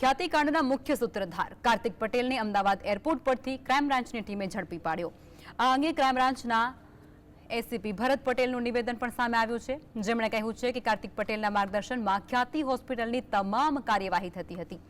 ખ્યાતિકાંડના મુખ્ય સૂત્રધાર. કાર્તિક પટેલને અમદાવાદ એરપોર્ટ પરથી ક્રાઇમ બ્રાન્ચની ટીમે ઝડપી પાડ્યો. આ અંગે ક્રાઇમ બ્રાન્ચના એસીપી ભરત પટેલનું નિવેદન પણ સામે આવ્યું છે. જેમણે કહ્યું છે કે કાર્તિક પટેલના માર્ગદર્શનમાં ખ્યાતિ હોસ્પિટલની તમામ કાર્યવાહી થતી હતી.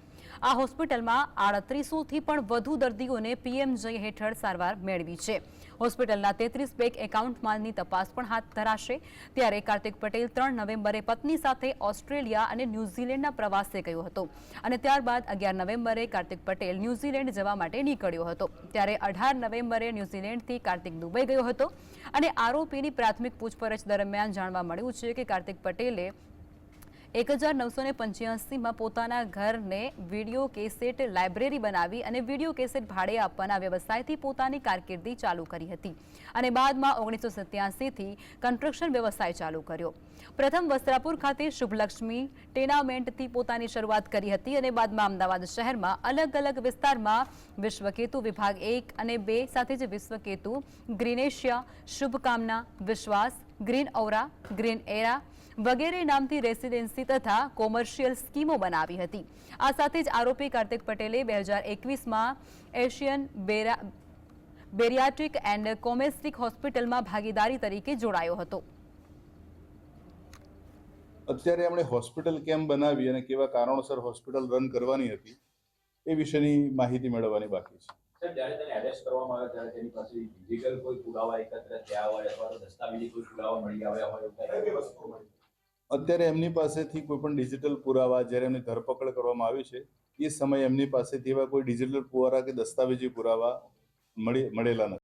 આ હોસ્પિટલમાં આડત્રીસોથી પણ વધુ દર્દીઓને પીએમજય હેઠળ સારવાર મેળવી છે. હોસ્પિટલના તેત્રીસ બેંક એકાઉન્ટમાંની તપાસ પણ હાથ ધરાશે. ત્યારે કાર્તિક પટેલ ત્રણ નવેમ્બરે પત્ની સાથે ઓસ્ટ્રેલિયા અને ન્યૂઝીલેન્ડના પ્રવાસે ગયો હતો. અને ત્યારબાદ અગિયાર નવેમ્બરે કાર્તિક પટેલ ન્યૂઝીલેન્ડ જવા માટે નીકળ્યો હતો. ત્યારે અઢાર નવેમ્બરે ન્યૂઝીલેન્ડથી કાર્તિક દુબઈ ગયો હતો. અને આરોપીની પ્રાથમિક પૂછપરછ દરમિયાન જાણવા મળ્યું છે કે કાર્તિક પટેલે એક હજાર નવસો ને પંચ્યાસીમાં પોતાના ઘરને વીડિયો કેસેટ લાઇબ્રેરી બનાવી અને વીડિયો કેસેટ ભાડે આપવાના વ્યવસાયથી પોતાની કારકિર્દી ચાલુ કરી હતી. અને બાદમાં ઓગણીસો સત્યાસીથી કન્સ્ટ્રક્શન વ્યવસાય ચાલુ કર્યો. પ્રથમ વસ્ત્રાપુર ખાતે શુભલક્ષ્મી ટેનામેન્ટથી પોતાની શરૂઆત કરી હતી અને બાદમાં અમદાવાદ શહેરમાં અલગ અલગ વિસ્તારમાં વિશ્વકેતુ વિભાગ એક અને બે સાથે જ વિશ્વકેતુ ગ્રીનેશિયા શુભકામના, વિશ્વાસ, ગ્રીન ઔરા, ગ્રીન એરા વગેરે નામથી રેસિડેન્સી તથા કોમર્શિયલ સ્કીમો બનાવી હતી. આ સાથે જ આરોપી કાર્તિક પટેલે બે હજાર એકવીસમાં એશિયન બેરા, બેરિયાટ્રિક એન્ડ કોમેસ્ટિક હોસ્પિટલમાં ભાગીદારી તરીકે જોડાયો હતો. અત્યારે એમણે હોસ્પિટલ કેમ બનાવી અને કેવા કારણોસર હોસ્પિટલ રન કરવાની હતી એ વિશેની માહિતી મેળવવાની બાકી છે. જ્યારે તેને એરેસ્ટ કરવામાં આવે ત્યારે તેની પાસે ડિજિટલ કોઈ પુરાવા એકત્ર થયા હોય અથવા દસ્તાવેજી કોઈ પુરાવા મળી આવ્યા હોય અત્યારે એમની પાસેથી કોઈ પણ ડિજિટલ પુરાવા જ્યારે એમની ધરપકડ કરવામાં આવી છે એ સમયે એમની પાસેથી એવા કોઈ ડિજિટલ પુરાવા કે દસ્તાવેજી પુરાવા મળી મળેલા નથી.